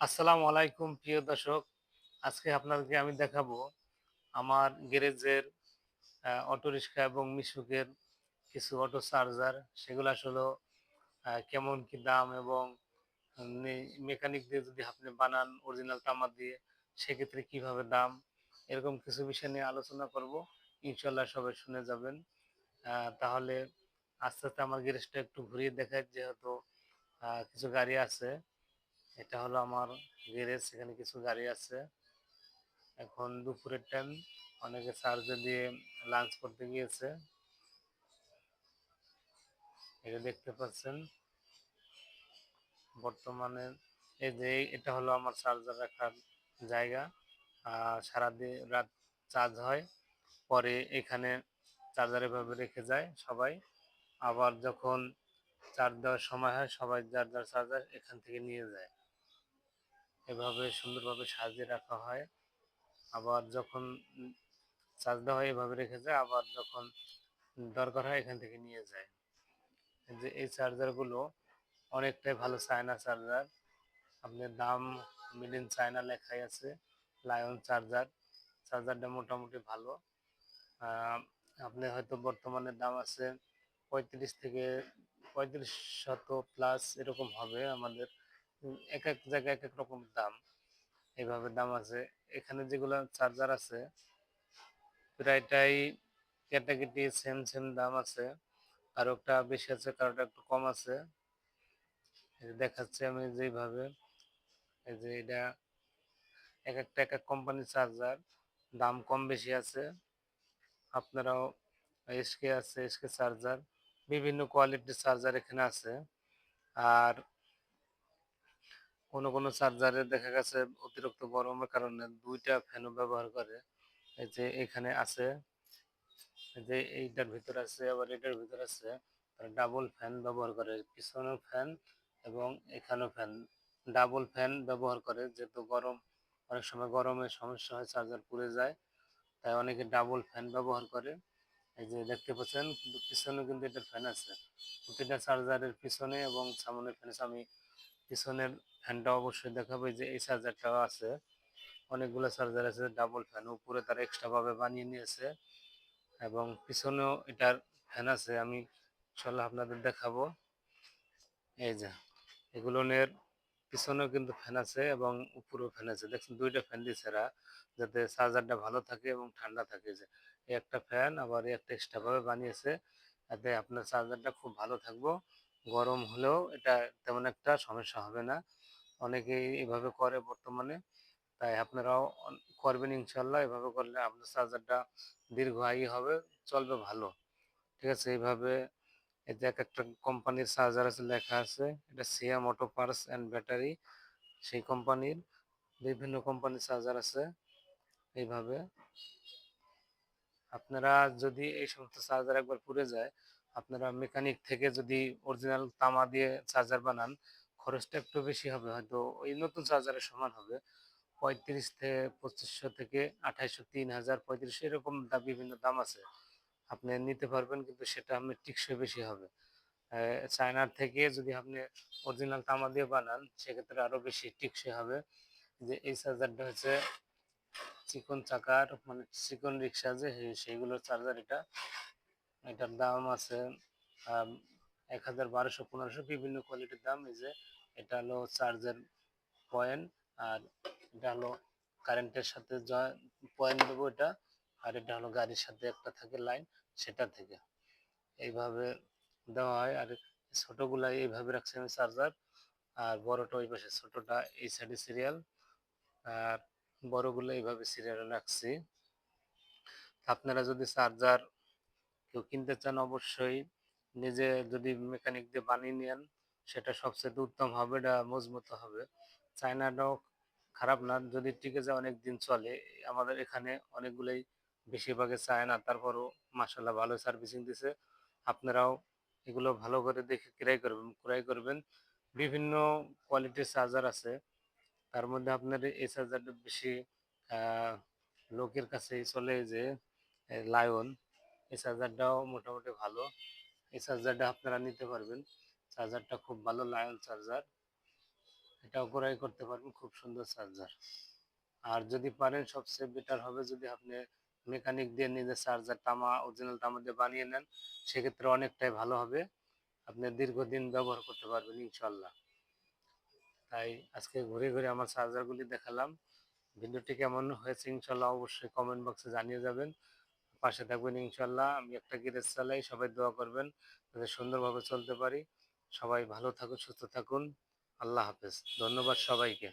আসসালামু আলাইকুম, প্রিয় দর্শক। আজকে আপনাদেরকে আমি দেখাবো আমার গ্যারেজের অটো রিক্সা এবং মিশুকের কিছু অটো চার্জার। সেগুলো আসলে কেমন কি দাম এবং মেকানিক দিয়ে যদি আপনি বানান অরিজিনাল তামা দিয়ে, সেক্ষেত্রে কীভাবে দাম? এরকম কিছু বিষয় নিয়ে আলোচনা করব। ইনশাল্লাহ সবাই শুনে যাবেন। তাহলে আস্তে আস্তে আমার গ্যারেজটা একটু ঘুরিয়ে দেখায় যেহেতু কিছু গাড়ি আছে। এটা হলো আমার গ্যারেজ এখানে কিছু গাড়ি আছে। এখন দুপুরের টাইম অনেকে চার্জে দিয়ে লাঞ্চ করতে গিয়েছে। এটা দেখতে পাচ্ছেন। বর্তমানে এই যে এটা হলো আমার চার্জার রাখার জায়গা। আর সারাদিন রাত চার্জ হয়, পরে এখানে চার্জার এভাবে রেখে যায় সবাই। আবার যখন চার্জ দেওয়ার সময় হয়, সবাই যার যার চার্জার এখান থেকে নিয়ে যায়। এভাবে সুন্দরভাবে সাজিয়ে রাখা হয়। আবার যখন চার্জ দেওয়া হয়, এভাবে রেখে যায়। আবার যখন দরকার হয়, এখান থেকে নিয়ে যায়। যে এই চার্জারগুলো অনেকটাই ভালো চায়না চার্জার আপনার দাম মিড ইন চায়না লেখাই আছে লায়ন চার্জার চার্জারটা মোটামুটি ভালো। আপনি হয়তো বর্তমানে দাম আছে পঁয়ত্রিশ থেকে পঁয়ত্রিশ শত প্লাস এরকম হবে আমাদের। এক এক জায়গায় এক এক রকম দাম। এইভাবে দাম আছে। এখানে যেগুলো চার্জার আছে, প্রায়টাই ক্যাটাগরি সেম সেম দাম আছে। আর একটা বেশি আছে কারোটা একটু কম আছে। দেখাচ্ছি আমি যেভাবে এই যে এটা এক একটা, এক এক কোম্পানির চার্জার দাম কম বেশি আছে। আপনারাও এসকে আছে এসকে চার্জার বিভিন্ন কোয়ালিটির চার্জার এখানে আছে। আর কোনো কোনো চার্জারে দেখা গেছে অতিরিক্ত গরমের কারণে দুইটা ফ্যানও ব্যবহার করে। এই যে এখানে আছে যে এইটার ভিতর আছে, আবার এটার ভিতর আছে ডাবল ফ্যান ব্যবহার করে। পিছনেও ফ্যান এবং এখানেও ফ্যান ডাবল ফ্যান ব্যবহার করে, যেহেতু গরম, অনেক সময় গরমের সমস্যা হয় চার্জার পুড়ে যায়, তাই অনেকে ডাবল ফ্যান ব্যবহার করে। এই যে দেখতে পাচ্ছেন, কিন্তু পিছনে কিন্তু এটার ফ্যান আছে। প্রতিটা চার্জারের পিছনে এবং সামনের ফ্যান আমি পিছনের ফ্যানটা অবশ্যই দেখাবে যে এই চার্জারটাও আছে। অনেকগুলো চার্জার আছে ডাবল ফ্যান উপরে তারা এক্সট্রাভাবে বানিয়ে নিয়েছে এবং পিছনেও এটার ফ্যান আছে, আমি ইনশাল্লাহ আপনাদের দেখাবো। এই যে এগুলোনের পিছনেও কিন্তু ফ্যান আছে এবং উপরেও ফ্যান আছে। দেখছেন, দুইটা ফ্যান দিয়েছে এরা, যাতে চার্জারটা ভালো থাকে এবং ঠান্ডা থাকে। যে একটা ফ্যান আবার একটা এক্সট্রাভাবে বানিয়েছে, যাতে আপনার চার্জারটা খুব ভালো থাকব। গরম হলেও এটা তেমন একটা সমস্যা হবে না। অনেকেই এভাবে করে বর্তমানে। তাই আপনারাও করবেন ইনশাল্লাহ এভাবে করলে আপনার চার্জারটা দীর্ঘ আয়ু হবে, চলবে ভালো। ঠিক আছে, এইভাবে এই যে এক একটা কোম্পানির চার্জার আছে, লেখা আছে, এটা Siam auto parts and battery, সেই কোম্পানির বিভিন্ন কোম্পানির চার্জার আছে, এইভাবে। আপনারা যদি এই সমস্ত চার্জার একবার পুড়ে যায় আপনারা মেকানিক থেকে যদি অরিজিনাল তামা দিয়ে চার্জার বানান, খরচটা একটু বেশি হবে, হয়তো ওই নতুন চার্জারের সমান হবে। পঁয়ত্রিশ থেকে পঁচিশশো থেকে আঠাইশশো, তিন হাজার, পঁয়ত্রিশশো এরকম বিভিন্ন দাম আছে। আপনি নিতে পারবেন, কিন্তু সেটা আপনার টিকসই বেশি হবে। চায়নার থেকে যদি আপনি অরিজিনাল তামা দিয়ে বানান, সেক্ষেত্রে আরও বেশি টিকসই হবে। যে এই চার্জারটা হচ্ছে চিকন চাকার মানে চিকন রিক্সা যে সেইগুলোর চার্জার এটা। এটার দাম আছে এক হাজার বারোশো, পনেরোশো, বিভিন্ন কোয়ালিটির দাম। এই যে এটা হলো চার্জের পয়েন্ট আর এটা হলো কারেন্টের সাথে পয়েন্ট দেবো এটা। আর এটা হলো গাড়ির সাথে একটা থাকে লাইন সেটা থেকে। এইভাবে দেওয়া হয়। আর ছোটোগুলা এইভাবে রাখছি আমি চার্জার আর বড়টা ওই পাশে, ছোটোটা এই সাইডে সিরিয়াল আর বড়গুলো এইভাবে সিরিয়াল রাখছি। আপনারা যদি চার্জার কেউ কিনতে চান অবশ্যই। নিজে যদি মেকানিক দিয়ে বানিয়ে নেন, সেটা সবচেয়ে উত্তম হবে, এটা মজবুত হবে। চায়নাটাও খারাপ না, যদি টিকে যায় অনেক দিন চলে। আমাদের এখানে অনেকগুলোই বেশিরভাগে চায় না তারপরও মাসাল্লাহ ভালো সার্ভিসিং দিছে। আপনারাও এগুলো ভালো করে দেখে ক্রয় করবেন ক্রয় করবেন। বিভিন্ন কোয়ালিটির চার্জার আছে। তার মধ্যে আপনার এই চার্জারটা বেশি লোকের কাছে চলে যে লায়ন এই চার্জারটাও মোটামুটি ভালো। এই চার্জারটা আপনারা নিতে পারবেন। চার্জারটা খুব ভালো লায়ন চার্জার এটাও ক্রয় করতে পারবেন, খুব সুন্দর চার্জার আর যদি পারেন, সবচেয়ে বেটার হবে যদি আপনি মেকানিক দিয়ে নিজের চার্জার তামা অরিজিনাল তামা দিয়ে বানিয়ে নেন, সেক্ষেত্রে অনেকটাই ভালো হবে। আপনি দীর্ঘদিন ব্যবহার করতে পারবেন ইনশাল্লাহ তাই আজকে ঘুরে ঘুরে আমার চার্জারগুলি দেখালাম। ভিডিওটি কেমন হয়েছে ইনশাল্লাহ অবশ্যই কমেন্ট বক্সে জানিয়ে যাবেন। পাশে থাকবেন ইনশাল্লাহ। আমি একটা গ্যারেজ চালাই, সবাই দোয়া করবেন যাতে সুন্দরভাবে চলতে পারি। সবাই ভালো থাকুন, সুস্থ থাকুন। আল্লাহ হাফেজ। ধন্যবাদ সবাইকে।